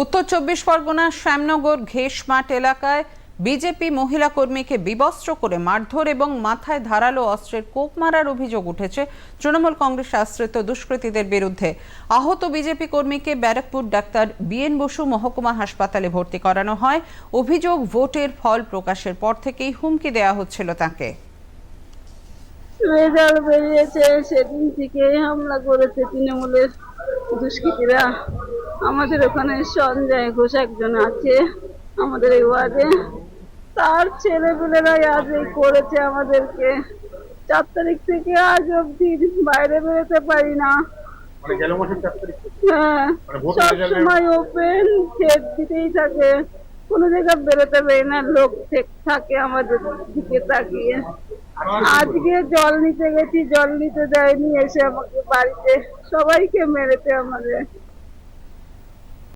উত্তর চব্বিশ পরগনার শ্যামনগর ঘেষমাঠ এলাকায় বিজেপি মহিলা কর্মীকে বিবস্ত্র করে মারধর এবং মাথায় ধারালো অস্ত্রের কোপ মারার অভিযোগ উঠেছে তৃণমূল কংগ্রেস আশ্রিত দুষ্কৃতীদের বিরুদ্ধে। আহত বিজেপি কর্মীকে ব্যারাকপুর ডাক্তার বিএন বসু মহকুমা হাসপাতালে ভর্তি করানো হয়। অভিযোগ ভোটের ফল প্রকাশের পর থেকেই হুমকি দেওয়া হচ্ছিল তাকে। রেজাল্ট বেরিয়েছে, সেদিন থেকেই হামলা করেছে তৃণমূলের দুষ্কৃতীরা। আমাদের ওখানে সঞ্জয় ঘোষ একজন আছে আমাদের এই ওয়ার্ডে। তার ছেলেপুলেরাই আজ এই করেছে আমাদেরকে। চার তারিখ থেকে আজ অব্দি বাইরে বেরোতে পারি না। মানে। হ্যাঁ মানে ভোটের সব রেজাল্টের- সময় ওপেন দিতেই থাকে। কোনো জায়গায় বেরোতে পারি না লোক থেক- থাকে আমাদের দিকে তাকিয়ে। আজকে জল নিতে গেছি জল নিতে দেয়নি এসে আমাকে বাড়িতে সবাইকে মেরেছে আমাদের।